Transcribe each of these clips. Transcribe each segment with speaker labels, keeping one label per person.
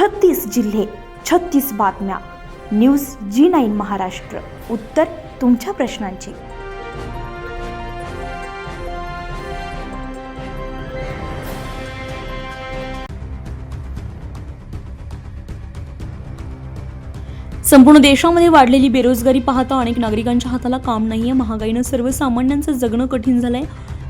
Speaker 1: छत्तीस जिल्हे छत्तीस बातम्या. News G nine Maharashtra. उत्तर तुमच्या प्रश्नांची. संपूर्ण देशामध्ये वाढलेली बेरोजगारी पाहता अनेक नागरिकांच्या हाताला काम नाहीये. महागाईनं सर्वसामान्यांचं जगणं कठीण झालंय.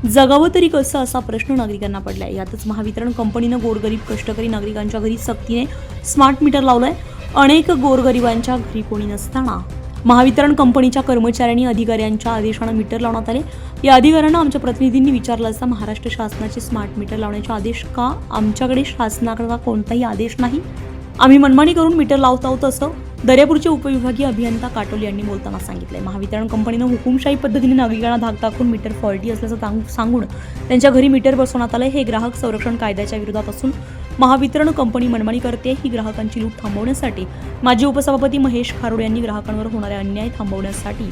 Speaker 1: जगावं तरी कसं असा प्रश्न नागरिकांना पडलाय. यातच महावितरण कंपनीनं गोरगरीब कष्टकरी नागरिकांच्या घरी सक्तीने स्मार्ट मीटर लावलंय. अनेक गोरगरिबांच्या घरी कोणी नसताना. महावितरण कंपनीच्या कर्मचाऱ्यांनी अधिकाऱ्यांच्या आदेशानं मीटर लावण्यात आले. या अधिकाऱ्यांना आमच्या प्रतिनिधींनी विचारलं असता महाराष्ट्र शासनाचे स्मार्ट मीटर लावण्याचे आदेश का? आमच्याकडे शासनाकडे कोणताही आदेश नाही. आम्ही मनमानी करून मीटर लावत आहोत असं दर्यापूरचे उपविभागीय अभियंता काटोल यांनी बोलताना सांगितलंय. महावितरण कंपनीनं हुकुमशाही पद्धतीने नागरिकांना धाक दाखवून मीटर फॉल्टी असल्याचं सांगून त्यांच्या घरी मीटर बसवण्यात आलंय. हे ग्राहक संरक्षण कायद्याच्या विरोधात असून महावितरण कंपनी मनमानी करते. ही ग्राहकांची लूट थांबवण्यासाठी माजी उपसभापती महेश खारोड यांनी ग्राहकांवर होणारे अन्याय थांबवण्यासाठी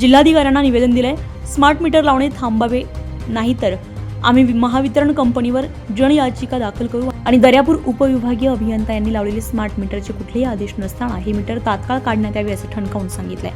Speaker 1: जिल्हाधिकाऱ्यांना निवेदन दिलंय. स्मार्ट मीटर लावणे थांबावे नाहीतर आम्ही महावितरण कंपनीवर जनयाचिका दाखल करू आणि दर्यापूर उपविभागीय अभियंता यांनी लावलेले स्मार्ट मीटरचे कुठलेही आदेश नसताना हे मीटर तात्काळ काढण्यात यावे असे ठणकावून सांगितलंय.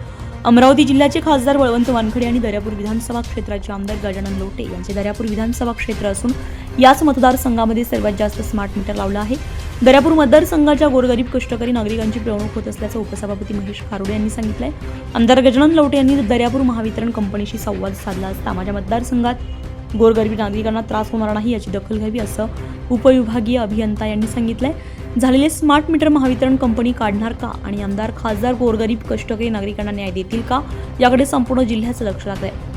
Speaker 1: अमरावती जिल्ह्याचे खासदार बळवंत वानखडे आणि दर्यापूर विधानसभा क्षेत्राचे आमदार गजानन लोटे यांचे दर्यापूर विधानसभा क्षेत्र असून याच मतदारसंघामध्ये सर्वात जास्त स्मार्ट मीटर लावलं आहे. दर्यापूर मतदारसंघाच्या गोरगरीब कष्टकरी नागरिकांची पिळवणूक होत असल्याचं उपसभापती महेश खारोडे यांनी सांगितलंय. आमदार गजानन लोटे यांनी दर्यापूर महावितरण कंपनीशी संवाद साधला असता माझ्या मतदारसंघात गोरगरीब नागरिकांना त्रास होणार नाही याची दखल घ्यावी असं उपविभागीय अभियंता यांनी सांगितलंय. झालेले स्मार्ट मीटर महावितरण कंपनी काढणार का? आणि आमदार खासदार गोरगरीब कष्टकरी नागरिकांना न्याय देतील का? याकडे संपूर्ण जिल्ह्याचं लक्ष लागत आहे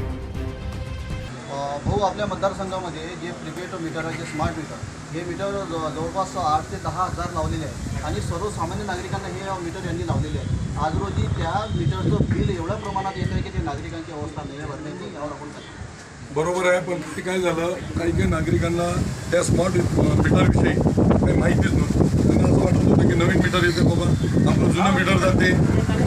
Speaker 2: भाऊ आपल्या मतदारसंघामध्ये जे प्रिपेड मीटर आहे जे स्मार्ट मीटर हे मीटर जवळपास आठ ते दहा हजार लावलेले आहे. आणि सर्वसामान्य नागरिकांना हे मीटर यांनी लावलेले आहे. आज रोजी त्या मीटरचं बिल एवढ्या प्रमाणात येत आहे की ते नागरिकांची अवस्था नाही आहे भरण्याची यावर आपण
Speaker 3: बरोबर आहे पण ते काय झालं काही काही नागरिकांना त्या स्मार्ट मीटरविषयी काही माहितीच नव्हती. त्यांना असं वाटत होतं की नवीन मीटर येते बाबा आपलं जुनं मीटर जाते.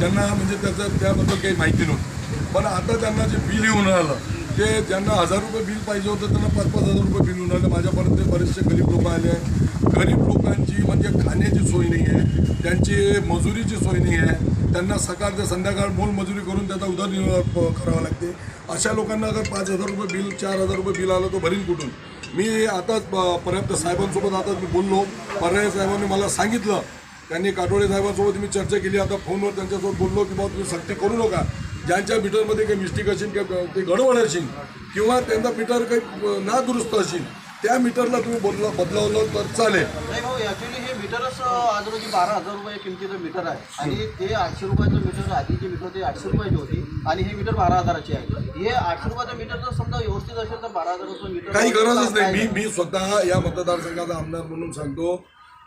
Speaker 3: त्यांना म्हणजे त्याचं त्याबद्दल काही माहिती नव्हती. पण आता त्यांना जे बिल येऊन राहिलं ते ज्यांना हजार रुपये बिल पाहिजे होतं त्यांना पाच पाच हजार रुपये बिल होऊन आलं माझ्यापर्यंत बरेचसे गरीब लोक आले आहे गरीब लोकांची म्हणजे खाण्याची सोय नाही आहे. त्यांची मजुरीची सोय नाही आहे. त्यांना सकाळ ते संध्याकाळ मोलमजुरी करून त्याचा उदरनिर्वाह करावा लागते. अशा लोकांना अगर पाच हजार रुपये बिल चार हजार रुपये बिल आलं तर भरीन कुठून? मी आताच प- पर्याप्त साहेबांसोबत आताच मी बोललो. पर्याय साहेबांनी मला सांगितलं. त्यांनी काटोळे साहेबांसोबत मी चर्चा केली. आता फोनवर त्यांच्यासोबत बोललो की बाबा तुम्ही सक्ती करू नका. ज्यांच्या मीटरमध्ये काही मिस्टेक असेल किंवा ते गडबड असेल किंवा त्यांचा मीटर काही ना दुरुस्त असेल त्या मीटरला तुम्ही बदला बदलावलं तर चालेल.
Speaker 2: नाही भाऊ ॲक्च्युली हे मीटरच आज रोजी बारा हजार रुपये किमतीचं मीटर आहे. आणि ते आठशे रुपयाचं मीटर आधी जे मीटर ते आठशे रुपयाची होती. आणि हे मीटर बारा हजाराचे आहे. हे आठशे रुपयाचं मीटर जर समजा व्यवस्थित असेल तर बारा हजाराचं मीटर
Speaker 3: काही गरजच नाही. मी मी स्वतः या मतदारसंघाचा आमदार म्हणून सांगतो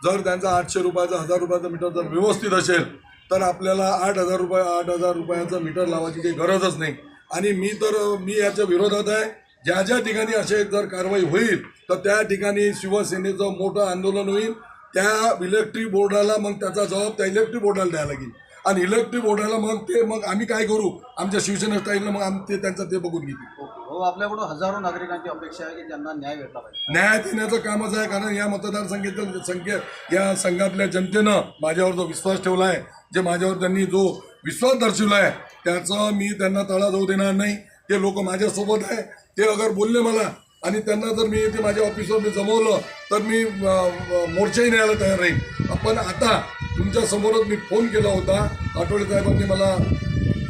Speaker 3: जर त्यांचा आठशे रुपयाचा हजार रुपयाचा मीटर जर व्यवस्थित असेल तर आपल्याला आठ हजार रुपये आठ हजार रुपयाचं मीटर लावायची काही गरजच नाही. आणि मी तर मी याच्या विरोधात आहे. ज्या ज्या ठिकाणी असे जर कारवाई होईल तर त्या ठिकाणी शिवसेनेचं मोठं आंदोलन होईल. त्या इलेक्ट्रिक बोर्डाला मग त्याचा जबाब त्या इलेक्ट्रिक बोर्डाला द्यायला लागेल. आणि इलेक्ट्रिक बोर्डाला मग ते मग आम्ही काय करू? आमच्या शिवसेना स्टाईलनं मग आम ते त्यांचं ते बघून घेतील.
Speaker 2: हो आपल्याकडून हजारो नागरिकांची अपेक्षा आहे की त्यांना न्याय भेटला पाहिजे.
Speaker 3: न्याय देण्याचं कामच आहे कारण या मतदारसंघातील संख्येत या संघातल्या जनतेनं माझ्यावर जो विश्वास ठेवला आहे जे माझ्यावर त्यांनी जो विश्वास दर्शवला आहे त्याचं मी त्यांना तळा जाऊ देणार नाही. ते लोक माझ्यासोबत आहे. ते अगर बोलले मला आणि त्यांना जर मी ते माझ्या ऑफिसवर मी जमवलं तर मी मोर्चाही न्यायला तयार राहील पण आता तुमच्या समोरच मी फोन केला होता. आठवडे साहेबांनी मला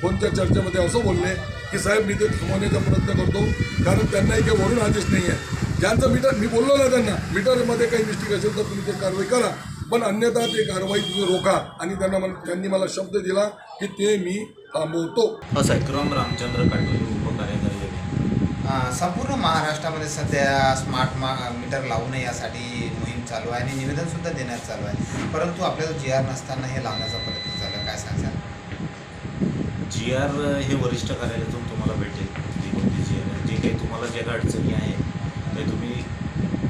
Speaker 3: फोनच्या चर्चेमध्ये असं बोलले की साहेब मी ते थांबवण्याचा प्रयत्न करतो. कारण त्यांनाही काही वरून आदेश नाही आहे ज्यांचं मीटर मी बोललो ना त्यांना मीटरमध्ये काही मिस्टेक असेल तर तुम्ही ते कारवाई करा. पण अन्यथा ते कारवाई तुम्ही रोखा. आणि त्यांना मला त्यांनी मला शब्द दिला की ते मी थांबवतो.
Speaker 2: असं आहे.
Speaker 4: विक्रम रामचंद्र काटोले उपकार्यकारी
Speaker 5: संपूर्ण महाराष्ट्रामध्ये सध्या स्मार्ट मा मीटर लावू नये यासाठी मोहीम चालू आहे आणि निवेदनसुद्धा देण्यात चालू आहे. परंतु आपल्याला जी आर नसताना हे लावण्याचा प्रयत्न झाला काय सांगशाल?
Speaker 4: जी आर हे वरिष्ठ कार्यालयातून तुम्हाला भेटेल. जी कोणती जी आर जे काही तुम्हाला ज्या काही अडचणी आहे ते तुम्ही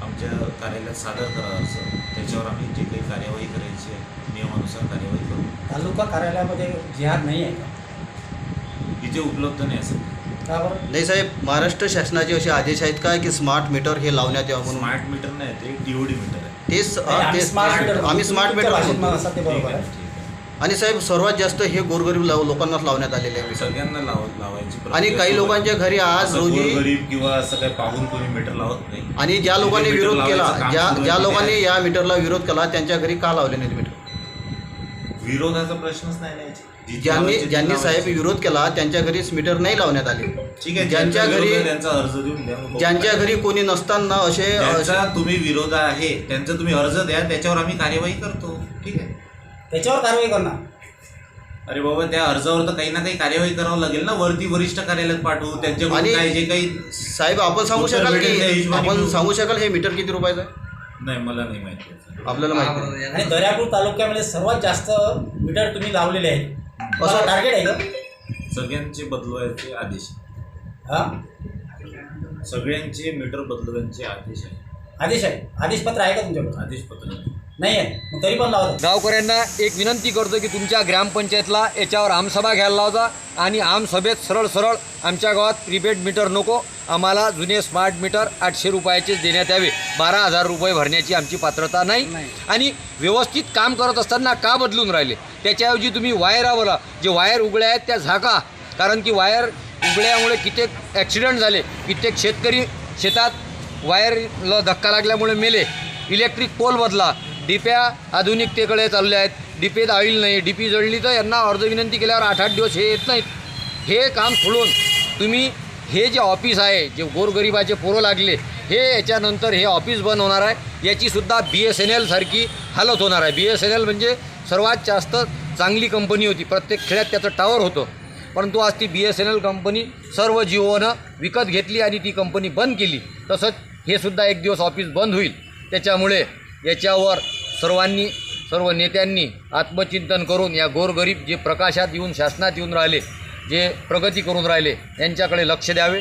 Speaker 4: आमच्या कार्यालयात सादर करा असं. त्याच्यावर आम्ही जे काही कार्यवाही करायची आहे नियमानुसार कार्यवाही करू.
Speaker 6: तालुका कार्यालयामध्ये जी आर नाही आहे का?
Speaker 4: इथे उपलब्ध नाही असं
Speaker 2: नाही साहेब महाराष्ट्र शासनाचे असे आदेश आहेत काय की स्मार्ट मीटर हे लावण्यात यावं म्हणून?
Speaker 4: स्मार्ट मीटर नाही ते डी ओ डी मीटर आहे.
Speaker 2: तेच
Speaker 6: नाही, आम्ही स्मार्ट मीटर
Speaker 2: आणि साहेब सर्वात जास्त हे गोरगरीब लाव- लोकांनाच लावण्यात आलेले आहे
Speaker 4: सगळ्यांना लाव लावायची
Speaker 2: आणि
Speaker 4: प्रक्रिया
Speaker 2: काही
Speaker 4: सुरू आहे.
Speaker 2: लोकांच्या घरी आज
Speaker 4: असं
Speaker 2: रोजी
Speaker 4: गोरगरीब किंवा असं काही पाहून कोणी मीटर लावत नाही
Speaker 2: आणि ज्या लोकांनी
Speaker 4: मीटर
Speaker 2: विरोध केला
Speaker 4: काम
Speaker 2: ज्या
Speaker 4: सुरू आहे
Speaker 2: ज्या
Speaker 4: तिथे
Speaker 2: लोकांनी. या मीटरला विरोध केला त्यांच्या घरी का लावले नाही मीटर
Speaker 4: विरोधाचा प्रश्नच नाही ना. जिथे
Speaker 2: ज्यांनी
Speaker 4: लावायचे तिथे
Speaker 2: ज्यांनी साहेब
Speaker 4: लावायचे.
Speaker 2: विरोध केला त्यांच्या घरीच मीटर नाही लावण्यात आले
Speaker 4: ठीक आहे
Speaker 2: ज्यांच्या घरी
Speaker 4: त्यांचा अर्ज देऊन द्या मग
Speaker 2: ज्यांच्या घरी कोणी नसताना असे
Speaker 4: ज्यांचा तुम्ही विरोध आहे त्यांचा तुम्ही अर्ज द्या त्याच्यावर आम्ही कार्यवाही करतो
Speaker 6: त्याच्यावर कारवाई करणार.
Speaker 4: अरे बाबा त्या अर्जावर तर काही ना काही कार्यवाही करावं लागेल ना. वरती वरिष्ठ कार्यालयात पाठवू त्यांच्याकडून
Speaker 2: आणि-
Speaker 4: काय जे काही
Speaker 2: साहेब आपण सांगू
Speaker 4: उत्तर
Speaker 2: शकाल
Speaker 4: भेटेल त्या
Speaker 2: की
Speaker 4: हिशोबाने
Speaker 2: आपण
Speaker 4: घेऊ.
Speaker 2: सांगू शकाल हे मीटर किती रुपयाचं आहे?
Speaker 4: नाही मला नाही माहिती याचं.
Speaker 2: आपल्याला माहिती नाही.
Speaker 6: आणि दर्यापूर तालुक्यामध्ये सर्वात जास्त मीटर तुम्ही लावलेले आहेत. असं टार्गेट आहे का?
Speaker 4: सगळ्यांचे बदलवायचे आदेश
Speaker 6: हा?
Speaker 4: सगळ्यांचे मीटर बदलवायचे आदेश आहे
Speaker 6: आदेश आहे आदेशपत्र आहे का तुमच्याकडे?
Speaker 4: आदेश पत्र
Speaker 6: नाही आहे मग तरी पण लावतात
Speaker 7: गावकऱ्यांना एक विनंती करतो की तुमच्या ग्रामपंचायतला याच्यावर आमसभा घ्यायला लावजा आणि आमसभेत सरळ सरळ आमच्या गावात प्रीपेड मीटर नको आम्हाला जुने स्मार्ट मीटर आठशे रुपयाचेच देण्यात यावे. बारा हजार रुपये भरण्याची आमची पात्रता नाही. आणि व्यवस्थित काम करत असताना का बदलून राहिले? त्याच्याऐवजी तुम्ही वायरावर जे वायर उघड्या आहेत त्या झाका. कारण की वायर उघड्यामुळे कित्येक ॲक्सिडेंट झाले. कित्येक शेतकरी शेतात वायरला धक्का लागल्यामुळे मेले. इलेक्ट्रिक पोल बदला. डिप्या आधुनिकतेकडे चालल्या आहेत. डिपेत ऑइल नाही. डिपी जळली तर यांना अर्ज विनंती केल्यावर आठ आठ दिवस हे येत नाहीत. हे काम सोडून तुम्ही हे जे ऑफिस आहे जे गोरगरिबाचे पोरं लागले हे याच्यानंतर हे ऑफिस बंद होणार आहे. याचीसुद्धा बी एस एन एलसारखी हालत होणार आहे. बी एस एन एल म्हणजे सर्वात जास्त चांगली कंपनी होती. प्रत्येक खेड्यात त्याचं टावर होतं. परंतु आज ती B S N L company सर्व जिओनं विकत घेतली आणि ती कंपनी बंद केली. तसंच हे सुद्धा एक दिवस ऑफिस बंद होईल. त्याच्यामुळे याच्यावर सर्वांनी सर्व नेत्यांनी आत्मचिंतन करून या गोरगरीब जे प्रकाशात येऊन शासनात येऊन राहिले जे प्रगती करून राहिले यांच्याकडे लक्ष द्यावे.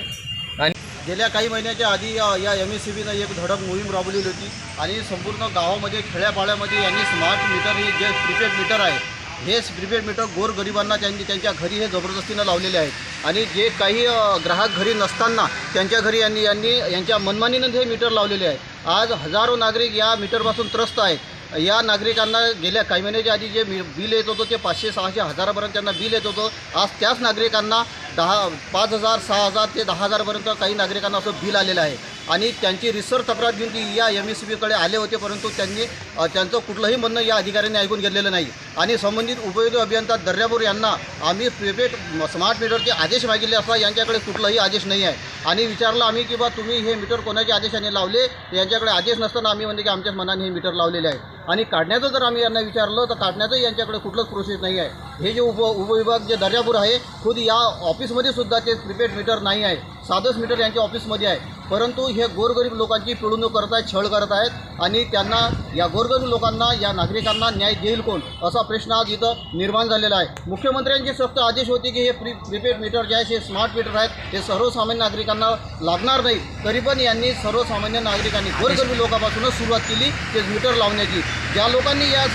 Speaker 7: आणि
Speaker 2: गेल्या काही महिन्याच्या आधी या एम एस सी बीनं एक धडक मोहीम राबवलेली होती आणि संपूर्ण गावामध्ये खेड्यापाड्यामध्ये यांनी स्मार्ट मीटर हे जे प्रीपेड मीटर आहे हे प्रीपेड मीटर गोरगरिबांना त्यांनी त्यांच्या घरी हे जबरदस्तीनं लावलेले आहेत. आणि जे काही ग्राहक घरी नसताना त्यांच्या घरी यांनी यांनी यांच्या मनमानीनं हे मीटर लावलेले आहे. आज हजारो नागरिक या मीटरपासून त्रस्त आहेत. या नागरिकांना गेल्या काही महिन्याच्या आधी जे बिल येत होतं ते पाचशे सहाशे हजारापर्यंत त्यांना बिल येत होतं. आज त्याच नागरिकांना दहा पाच हजार सहा हजार ते दहा हजारपर्यंत काही नागरिकांना असं बिल आलेलं आहे. आणि त्यांची रिसर तक्रार घेऊन ती या एम एस बीकडे आले होते परंतु त्यांनी त्यांचं कुठलंही म्हणणं या अधिकाऱ्यांनी ऐकून घेतलेलं नाही. आणि संबंधित उपयोगी अभियंता दर्यापूर यांना आम्ही प्रिपेड स्मार्ट मीटरचे आदेश मागितले असता यांच्याकडे कुठलाही आदेश नाही आहे. आणि विचारलं आम्ही की बा तुम्ही हे मीटर कोणाच्या आदेशाने लावले? यांच्याकडे आदेश नसताना आम्ही म्हणजे की आमच्याच मनाने हे मीटर लावलेले आहे. आणि काढण्याचं जर आम्ही यांना विचारलं तर काढण्याचं यांच्याकडे कुठलंच प्रोसेस नाही आहे. हे जे उप उपविभाग जे दर्जापूर आहे खुद या ऑफिसमध्ये सुद्धा ते प्रिपेड मीटर नाही आहे. साधंच मीटर यांच्या ऑफिसमध्ये आहे. परंतु हे गोरगरीब लोकांची पिळवणूक करत आहेत छळ करत आहेत आणि त्यांना या गोरगरीब लोकांना या नागरिकांना न्याय देईल कोण? असा प्रश्न आज इथं निर्माण झालेला आहे. मुख्यमंत्र्यांचे सक्त आदेश होते की हे प्री प्रीपेड मीटर जे आहे हे स्मार्ट मीटर आहेत हे सर्वसामान्य नागरिकांना लागणार नाही. तरी पण यांनी सर्वसामान्य नागरिकांनी गोरगरीब लोकांपासूनच सुरुवात केली ते मीटर लावण्याची. ज्या लोकांनी या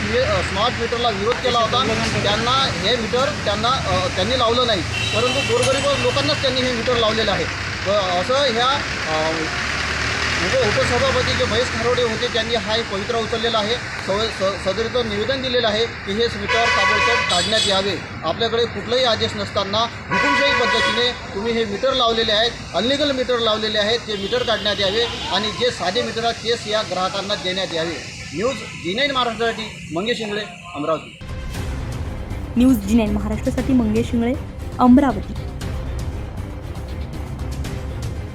Speaker 2: स्मार्ट मीटरला विरोध केला होता त्यांना हे मीटर त्यांना त्यांनी लावलं नाही. परंतु गोरगरीब लोकांनाच त्यांनी हे मीटर लावलेलं आहे. असं ह्या म्हणजे उपसभापती जे महेश खारोडे होते त्यांनी हा एक पवित्रा उचललेला आहे. सव स सदरीचं निवेदन दिलेलं आहे की हे मीटर ताबडतोब काढण्यात यावे. आपल्याकडे कुठलाही आदेश नसताना हुकुमशाही पद्धतीने तुम्ही हे मीटर लावलेले आहेत अनलिगल मीटर लावलेले आहेत ते मीटर काढण्यात यावे आणि जे साधे मीटर आहेत तेच या ग्राहकांना देण्यात यावे. न्यूज जी नाईन महाराष्ट्रासाठी Mangesh Ingale Amravati.
Speaker 1: News G nine महाराष्ट्रासाठी मंगेश शिंगळे अमरावती.